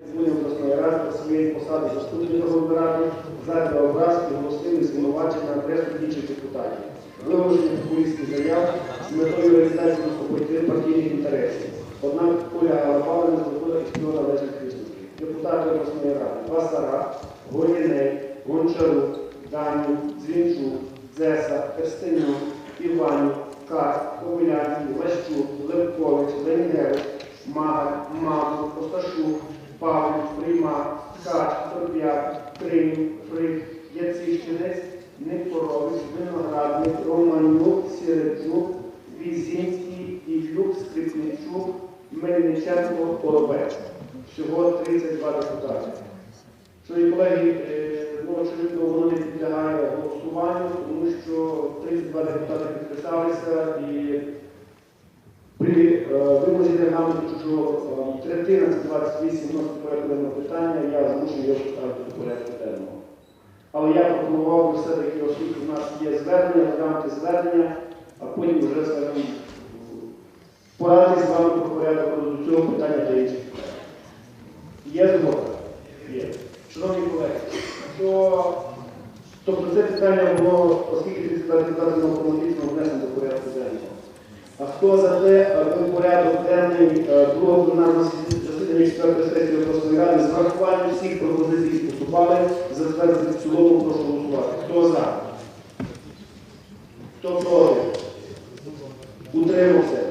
Обласної ради та своєї посади заступника ради задля образ і голосливі звинувачення на адресу діючих депутатів. Виголошення популістських заяв з метою реалізації партійних інтересів. Однак Оля Галапалина здобула із цього належних висновків. Депутати обласної ради Васара, Горіней, Гончарук, Данів, Дзвінчук, Дзеса, Костенюк, Іванів, Кар, Ковилянський, Лащук, Левкович, Ленгеров, Магар, Мазур, Осташук, Павлів, Приймак, Ткач, Торбяк, Крим, Фрик, Яцищинець, Никорович, Виноградник, Романюк, Сірецюк, Візінський, Ілюк, Скрипничук, Мельниченко, Поробець. Всього 32 депутати. Шановні колеги, е, ну, очевидно, воно не підлягає голосуванню, тому що 32 депутати підписалися і при вимозі регламенту, що третина з 28 носить порядку питання, я змушений його поставити до порядку денного. Але я пропонував би все-таки, оскільки в нас є звернення, розглянути звернення, а потім вже скажімо, порадитися з вами про порядок розгляду цього питання та інших питань. Є згода? Є. Шановні колеги, то, тобто це питання було, оскільки 32 депутати було автоматично внесено до порядку денного. А хто за те, аби порядок денний е, другого пленарного засідання експертної сесії обласної ради з врахуванням всіх пропозицій, які поступали, затвердити в цілому, прошу голосувати. Хто за? Хто проти? Утримався?